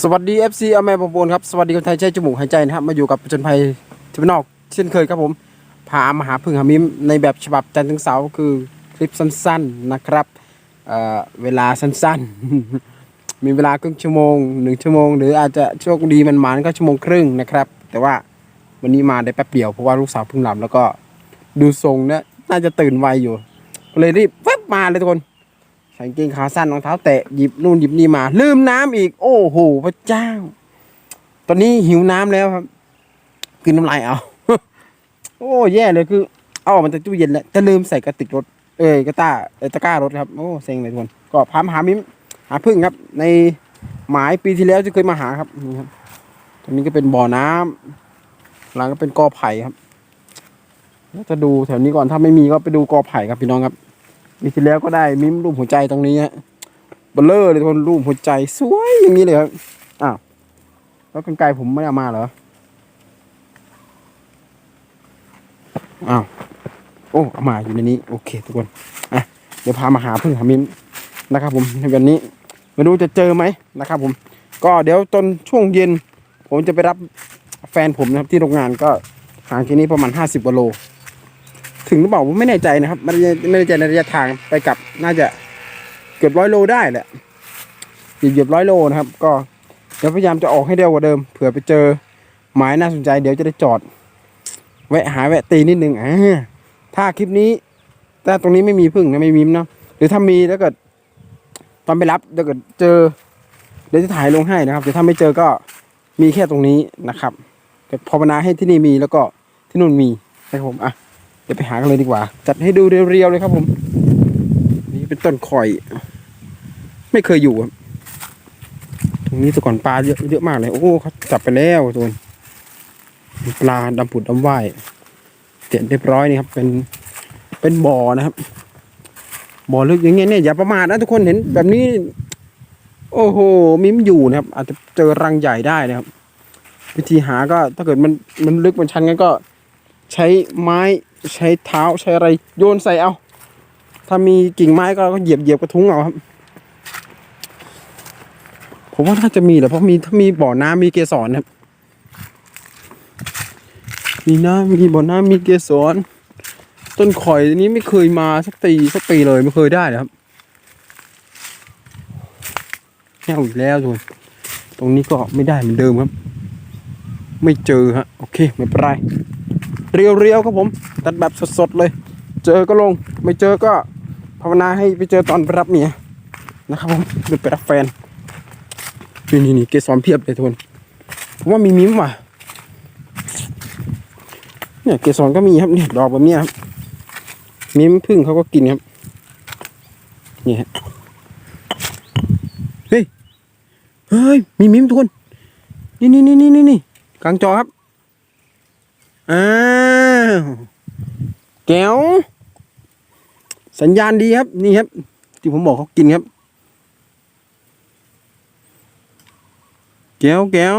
สวัสดี FC อเมริกาบนครับ สวัสดีคนไทยใช้จมูกหายใจนะครับ มาอยู่กับประจนภัยที่บ้านนอก เช่นเคยครับผม พามาหาพึ่งหามิมในแบบฉบับจันทร์ถึงเสาร์คือคลิปสั้นๆนะครับเเวลาสั้นๆ มีเวลาครึ่งชั่วโมงหนึ่งชั่วโมง หรืออาจจะโชคดีมันหมานก็ชั่วโมงครึ่งนะครับ แต่ว่าวันนี้มาได้แป๊บเดียวเพราะว่าลูกสาวเพิ่งหลับแล้วก็ดูทรงเนี่ยน่าจะตื่นไวอยู่ เลยรีบแวบมาเลยทุกคน ใส่กางเกงขาสั้นรองเท้า แตะหยิบนู่นหยิบนี่มา ลืมน้ำอีก โอ้โหพระเจ้า ตอนนี้หิวน้ำแล้วครับกินน้ำลายเอา โอ้แย่เลยคือ เอาออกมาจากตู้เย็นแล้วแต่ลืมใส่กระติกรถ เอ้ยกระต้าเอตะกร้ารถครับ โอ้เซ็งเลยทุกคนก็พามาหามิมหาพึ่งครับ ในหมายปีที่แล้วที่เคยมาหาครับนี่ครับตรงนี้ก็เป็นบ่อน้ำหลังก็เป็นกอไผ่ครับแล้วจะดูแถวนี้ก่อนถ้าไม่มีก็ไปดูกอไผ่ครับพี่น้องครับ มีที่แล้วก็ได้มิมรูปหัวใจตรงนี้ฮะเบลเลอร์เลยทุกคนรูปหัวใจสวยอย่างนี้เลยครับอ้าวแล้วกันไกลผมไม่ได้เอามาเหรออ้าวโอ้เอามาอยู่ในนี้โอเค ทุกคนอะเดี๋ยวพามาหาพึ่งหามิมนะครับ ผมในวันนี้ไม่รู้จะเจอไหมนะครับ ผม ก็เดี๋ยวจนช่วงเย็น ผมจะไปรับแฟนผมนะครับที่โรงงานก็ห่างที่นี้ประมาณห้าสิบกิโล ถึงหรือเปล่าผมไม่แน่ใจนะครับไม่ได้ไม่แน่ใจในระยะทางไปกลับน่าจะเกือบร้อยโลได้แหละเหยียบร้อยโลนะครับ ก็เดี๋ยวพยายามจะออกให้เร็วกว่าเดิมเผื่อไปเจอหมายน่าสนใจ เดี๋ยวจะได้จอด แวะหาแวะตีนิดนึงอ่าถ้าคลิปนี้ถ้าตรงนี้ไม่มีพึ่งนะไม่มีนะหรือถ้ามีแล้วเกิดตอนไปรับถ้าเกิดเจอเดี๋ยวจะถ่ายลงให้นะครับแต่ถ้าไม่เจอก็มีแค่ตรงนี้นะครับแต่ภาวนาให้ที่นี่มีแล้วก็ที่นู่นมีนะครับผมอะ เดี๋ยวไปหากันเลยดีกว่า จัดให้ดูเรียวๆเลยครับผม นี่เป็นต้นข่อย ไม่เคยอยู่ครับตรงนี้ตะก่อนปลาเยอะเยอะมากเลย โอ้เขาจับไปแล้วทุกคนปลาดำผุดดำว่ายเสร็จเรียบร้อยนี่ครับ เป็นเป็นบ่อนะครับบ่อลึกอย่างเงี้ยเนี่ยอย่าประมาทนะทุกคนเห็นแบบนี้ โอ้โหมิมอยู่นะครับ อาจจะเจอรังใหญ่ได้นะครับ วิธีหาก็ถ้าเกิดมันมันลึกมันชันกันก็ ใช้ไม้ ใช้เท้าใช้อะไรโยนใส่เอา ถ้ามีกิ่งไม้ก็เหยียบเหยียบกระทุ้งเอาครับผมว่าน่าจะมีแหละเพราะมีถ้ามีบ่อน้ำมีเกสรครับ มีน้ำมีบ่อน้ำมีเกสรต้นข่อยนี้ไม่เคยมาสักปีสักปีเลยไม่เคยได้ครับแห้วอีกแล้วทุกตรงนี้ก็ไม่ได้เหมือนเดิมครับ ไม่เจอฮะโอเคไม่เป็นไร เรียวๆครับผมตัดแบบสดๆเลย เจอก็ลงไม่เจอก็ภาวนาให้ไปเจอตอนไปรับเมียนะครับผมเดินไปรับแฟนนี่นี่นี่เกสรเพียบเลยทุกคนผมว่ามีมิ้มว่ะเนี่ยเกสรก็มีครับเนี่ยดอกแบบนี้ครับมิ้มพึ่งเขาก็กินครับนี่ฮะเฮ้ยเฮ้ยมีมิ้มทุกคนนี่นี่นี่นี่นี่กลางจอครับอ้า แก้ว สัญญาณดีครับ นี่ครับ ที่ผมบอกเขากินครับ แก้วแก้ว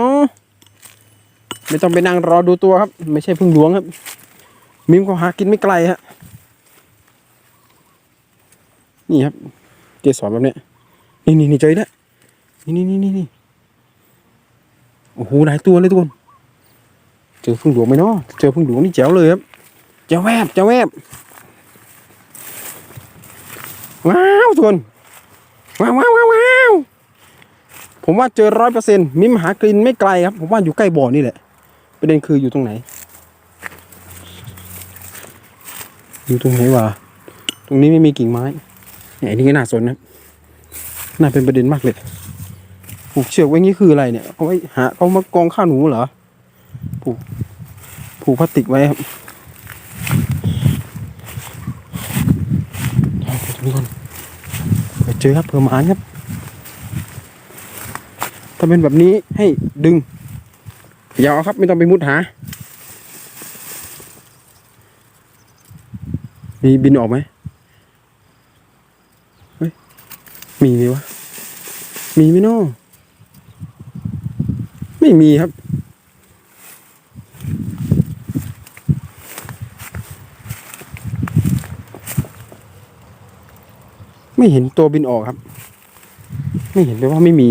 ไม่ต้องไปนั่งรอดูตัวครับ ไม่ใช่พึ่งหลวงครับ มิมเขาหากินไม่ไกลฮะ นี่ครับ เกสรแบบเนี้ย นี่นี่นี่เจอแล้วนี่นี่นี่นี่นี่โอ้โหหลายตัวเลยทุกคน เจอพึ่งหลวงไหมเนาะเจอพึ่งหลวงนี่แจ๋วเลยครับแจ๋วแวบแจ๋วแวบว้าวทุกคนว้าวว้าวว้าววาวผมว่าเจอร้อยเปอร์เซ็นต์มิมหากลินไม่ไกลครับ ผมว่าอยู่ใกล้บ่อนี่แหละประเด็นคืออยู่ตรงไหน อยู่ตรงไหนวะตรงนี้ไม่มีกิ่งไม้เนี่ยอันนี้ก็น่าสนนะน่าเป็นประเด็นมากเลยผูกเชือกไว้งี้คืออะไรเนี่ยเขาไว้หาเขามากองข้าวหนูเหรอ ผูกพลาสติกไว้ครับเอาไปตรงนี้ก่อนไปเจอครับเผื่อหมานครับ ถ้าเป็นแบบนี้ให้ดึงอย่าเอาครับไม่ต้องไปมุดหา มีบินออกไหมเฮ้ย มีไหมวะ มีไหมเนาะไม่มีครับ ไม่เห็นตัวบินออกครับ ไม่เห็นเลยว่าไม่มี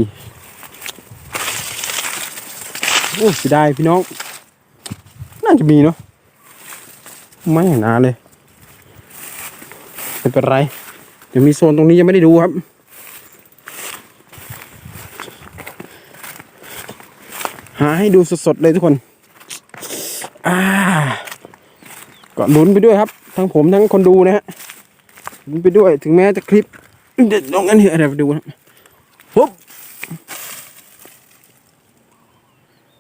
โอ้เสียดายพี่น้อง น่าจะมีเนาะไม่เห็นนาเลยไม่เป็นไร เดี๋ยวมีโซนตรงนี้ยังไม่ได้ดูครับ หาให้ดูสดๆเลยทุกคนอ่าก็ลุ้นไปด้วยครับ ทั้งผมทั้งคนดูนะฮะลุ้นไปด้วยถึงแม้จะคลิป เด็ดลงกันเถอะเดี๋ยวไปดูนะปุ๊บ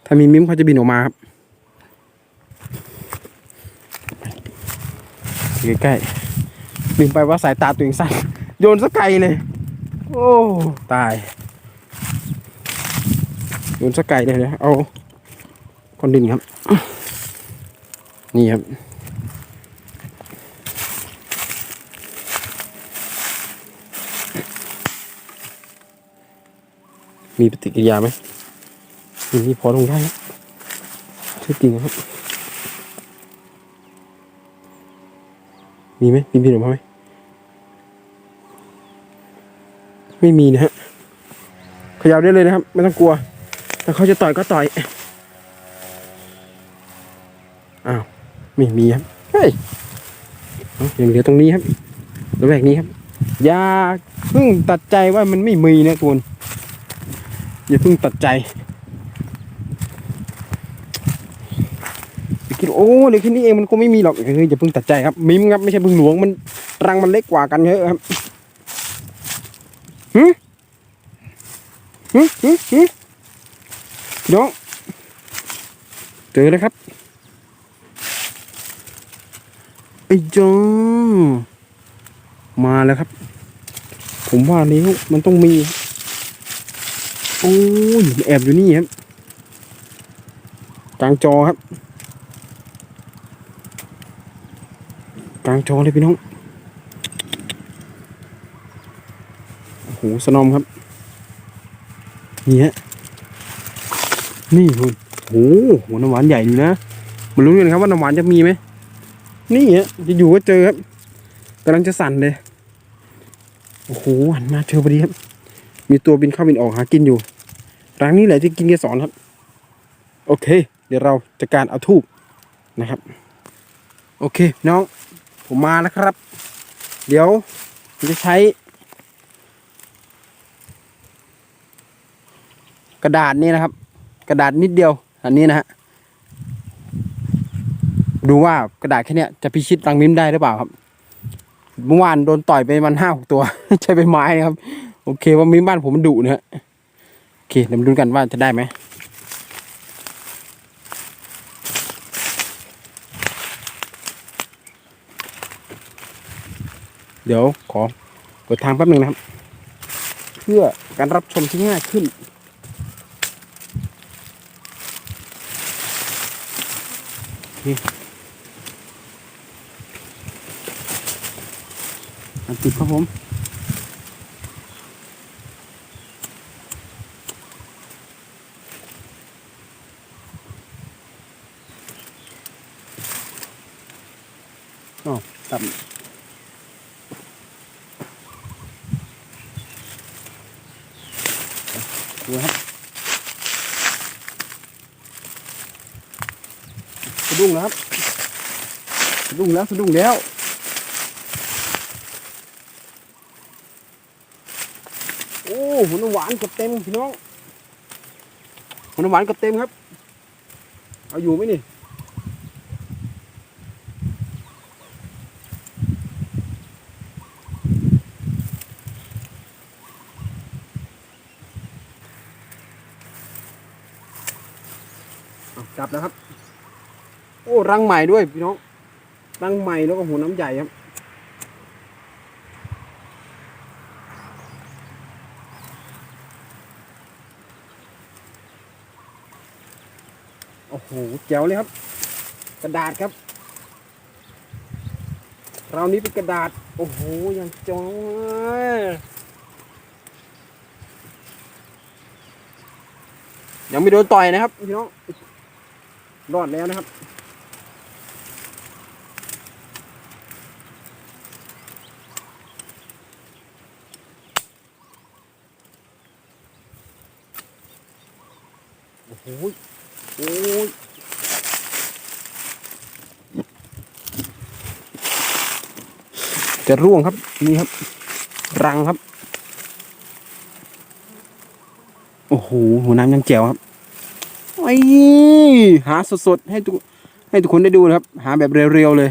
ถ้ามีมิมเขาจะบินออกมาครับใกล้ๆลืมไปว่าสายตาตัวเองสั้นโยนสักไกลเลย โอ้ตายโยนสักไกลเลยนะเอาคนดินครับ นี่ครับ มีปฏิกิริยาไหมมีนี่พอลงได้ชื่อจริงครับ มีไหมมีบินออกมาไหมไม่มีนะฮะขยับได้เลยนะครับ ไม่ต้องกลัวถ้าเขาจะต่อยก็ต่อย อ้าว ไม่มีครับ เฮ้ยอย่างเหลือตรงนี้ครับระแวกนี้ครับ อย่าเพิ่งตัดใจว่ามันไม่มีนะคุณ อย่าเพิ่งตัดใจคิดว่าโอ้เดี๋ยวแค่นี้เองมันคงไม่มีหรอกเฮ้ยอย่าเพิ่งตัดใจครับมิมครับไม่ใช่พึ่งหลวงมันรังมันเล็กกว่ากันเยอะครับหืหืหืหืพี่น้องเจอแล้วครับไอ้จงมาแล้วครับ ผมว่าแล้มันต้องมี โอ้ยแอบอยู่นี่ครับกลางจอครับ กลางจอเลยพี่น้องโอ้โหสนอมครับนี่ฮะนี่คุณโอ้โหน้ำหวานใหญ่อยู่นะมาลุ้นกันครับว่าน้ำหวานจะมีไหมนี่ฮะจะอยู่ก็เจอครับกำลังจะสั่นเลยโอ้โหหันมาเจอพอดีครับ มีตัวบินเข้าบินออกหากินอยู่ร้านนี้แหละที่กินเกสรครับ โอเค เดี๋ยวเราจะการเอาทูบนะครับ โอเคน้องผมมาแล้วครับ เดี๋ยวผมจะใช้ กระดาษนี่นะครับ กระดาษนิดเดียว อันนี้นะฮะดูว่ากระดาษแค่เนี้ยจะพิชิตรังมิ้มได้หรือเปล่าครับ เมื่อวานโดนต่อยไปมันห้าหกตัว ใช้ใบไม้ครับ โอเคว่ามิ้มบ้านผมมันดุนะฮะโอเคเดี๋ยวมาดูกันว่าจะได้ไหมเดี๋ยวขอเปิดทางแป๊บหนึ่งนะครับ เพื่อการรับชมที่ง่ายขึ้นอันติดครับผม อ๋อตับ ดูครับสะดุ้งแล้วครับสะดุ้งแล้วสะดุ้งแล้วโอ้หัวน้ำหวานกับเต็มพี่น้องหัวน้ำหวานกับเต็มครับ เอาอยู่ไหมนี่ จับแล้วครับ โอ้รังใหม่ด้วยพี่น้องรังใหม่แล้วก็หัวน้ำใหญ่ครับโอ้โหแจ๋วเลยครับ กระดาษครับเรานี้เป็นกระดาษ โอ้โหยังจ้องยังไม่โดนต่อยนะครับพี่น้อง รอดแล้วนะครับ โอ้โหโอ้ยจะร่วงครับนี่ครับ รังครับ โอ้โหหัวน้ำยังแจ๋วครับ ไอ้หาสดๆให้ทุกให้ทุกคนได้ดูนะครับ หาแบบเร็วๆเลย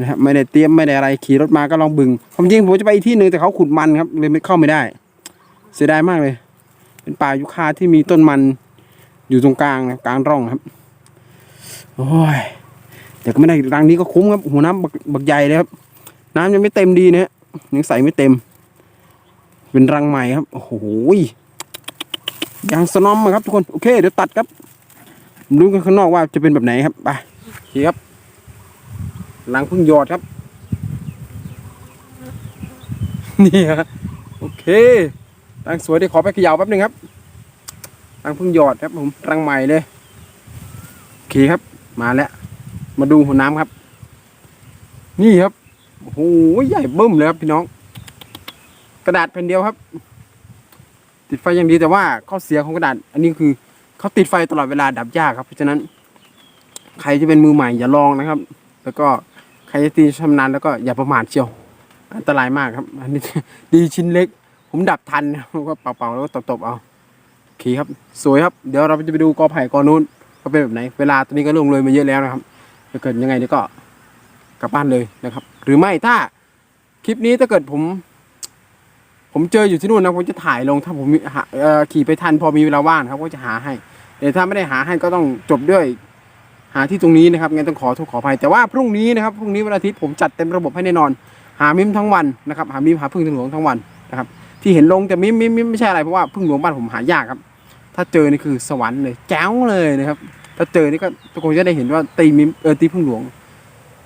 นะครับไม่ได้เตรียมไม่ได้อะไรขี่รถมาก็ลองบึงความจริงผมจะไปอีกที่หนึ่งแต่เขาขุดมันครับเลยไม่เข้าไม่ได้ เสียดายมากเลย เป็นป่ายุคาที่มีต้นมันอยู่ตรงกลางนะกลางร่องครับ โอ้ยแต่ก็ไม่ได้รังนี้ก็คุ้มครับหัวน้ำบักบักใหญ่เลยครับ น้ำยังไม่เต็มดีนะฮะยังใส่ไม่เต็ม เป็นรังใหม่ครับ โอ้โห ยางสนอมครับทุกคนโอเค เดี๋ยวตัดครับดูกันข้างนอกว่าจะเป็นแบบไหนครับไปโอเครับรังพึ่งหยอดครับ นี่ฮะโอเครังสวยเดี๋ยวขอไปขย่าแป๊บหนึงครับรังพึ่งหยอดครับผมรังใหม่เลยโอเครับ มาแล้ว มาดูหัวน้ำครับ นี่ครับโอ้โหใหญ่เบิ้มเลยครับพี่น้อง กระดาษแผ่นเดียวครับ ติดไฟอย่างดีแต่ว่าข้อเสียของกระดาษ อันนี้คือเขาติดไฟตลอดเวลาดับยากครับ เพราะฉะนั้น ใครจะเป็นมือใหม่อย่าลองนะครับ แล้วก็ใครจะตีชำนาญแล้วก็อย่าประมาทเชียว อันตรายมากครับ อันนี้ดีชิ้นเล็ก ผมดับทันก็เป่าๆแล้วก็ตบๆเอาโอเคครับ สวยครับเดี๋ยวเราจะไปดูกอไผ่กอนู้นว่าเป็นแบบไหน เวลาตอนนี้ก็ลงเลยมาเยอะแล้วนะครับถ้าเกิดยังไงเดี๋ยวก็กลับบ้านเลยนะครับ หรือไม่ถ้าคลิปนี้ถ้าเกิดผม ผมเจออยู่ที่นู่นนะผมจะถ่ายลงถ้าผมหาขี่ไปทันพอมีเวลาว่างครับก็จะหาให้แต่ถ้าไม่ได้หาให้ก็ต้องจบด้วย หาที่ตรงนี้นะครับงั้นต้องขอโทษขออภัยแต่ว่าพรุ่งนี้นะครับพรุ่งนี้วันอาทิตย์ผมจัดเต็มระบบให้แน่นอน หามิมทั้งวันนะครับหามิมหาพึ่งหลวงทั้งวันนะครับ ที่เห็นลงแต่มิมมิมมิมไม่ใช่อะไรเพราะว่าพึ่งหลวงบ้านผมหายากครับ ถ้าเจอนี่คือสวรรค์เลยแจ๋วเลยนะครับถ้าเจอนี่ก็ทุกคนจะได้เห็นว่าตีมิมเออตีพึ่งหลวง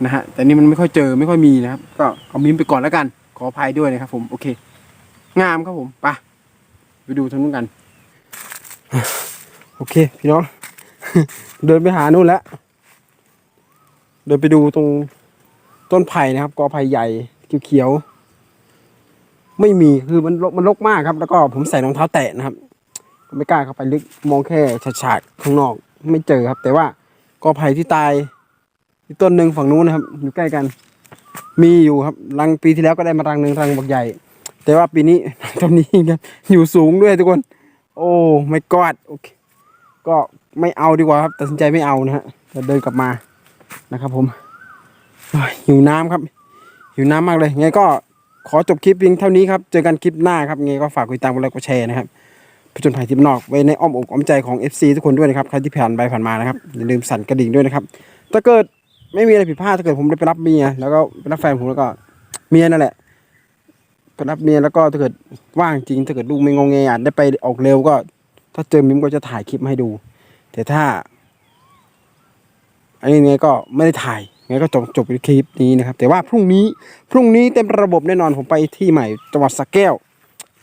นะฮะแต่นี่มันไม่ค่อยเจอไม่ค่อยมีนะครับ ก็เอามิมไปก่อนแล้วกันขออภัยด้วยนะครับผมโอเค งามครับผมไปไปดูทางนู้นกัน โอเค พี่น้อง เดินไปหานู่นแล้ว เดินไปดูตรงต้นไผ่นะครับ กอไผ่ใหญ่เขียวๆไม่มีคือมันมันรกมากครับ แล้วก็ผมใส่รองเท้าแตะนะครับไม่กล้าเข้าไปลึกมองแค่ฉาดๆข้างนอก ไม่เจอครับ แต่ว่ากอไผ่ที่ตายอีกต้นหนึ่งฝั่งนู้นนะครับ อยู่ใกล้กัน มีอยู่ครับรังปีที่แล้วก็ได้มารังหนึ่งรังบักใหญ่ แต่ว่าปีนี้ต้นนี้ครับอยู่สูงด้วยทุกคน โอ้ไม่กอดโอเคก็ไม่เอาดีกว่าครับตัดสินใจไม่เอานะฮะจะเดินกลับมานะครับ ผมหิวน้ำครับ หิวน้ำมากเลยไงก็ขอจบคลิปเพียงเท่านี้ครับ เจอกันคลิปหน้าครับไงก็ฝากกดติดตามกดไลค์กดแชร์นะครับผจญภัยทิพนอกไว้ในอ้อมอกอ้อมใจของ FC ทุกคนด้วยนะครับใครที่ผ่านไปผ่านมานะครับอย่าลืมสั่นกระดิ่งด้วยนะครับถ้าเกิดไม่มีอะไรผิดพลาดถ้าเกิดผมได้ไปรับเมียแล้วก็ไปรับแฟนผมแล้วก็เมียนั่นแหละ ไปรับเมียแล้วก็ถ้าเกิดว่างจริง ถ้าเกิดลูกไม่งงเงยอาจได้ไปออกเร็วก็ ถ้าเจอมิมก็จะถ่ายคลิปให้ดู แต่ถ้า อันนี้ไงก็ไม่ได้ถ่ายไงก็จบจบคลิปนี้นะครับ แต่ว่าพรุ่งนี้พรุ่งนี้เต็มระบบแน่นอนผมไปที่ใหม่จังหวัดสระแก้ว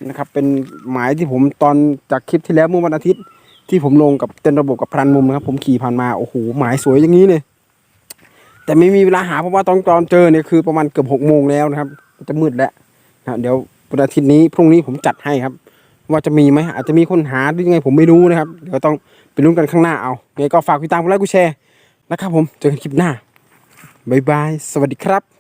นะครับ เป็นหมายที่ผมตอนจากคลิปที่แล้วเมื่อวันอาทิตย์ ที่ผมลงกับเต็มระบบกับพรันมุมนะครับ ผมขี่ผ่านมาโอ้โหหมายสวยอย่างนี้เลยแต่ไม่มีเวลาหาเพราะว่าตอนตอนเจอเนี่ยคือประมาณเกือบหกโมงแล้วนะครับ จะมืดแล้ว นะเดี๋ยววันอาทิตย์นี้พรุ่งนี้ผมจัดให้ครับ ว่าจะมีไหมอาจจะมีคนหาหรือยังไงผมไม่รู้นะครับเดี๋ยวต้องไปลุ้นกันข้างหน้าเอาไงก็ฝากติดตามกดไลค์กดแชร์นะครับผมเจอกันคลิปหน้าบ๊ายบายสวัสดีครับ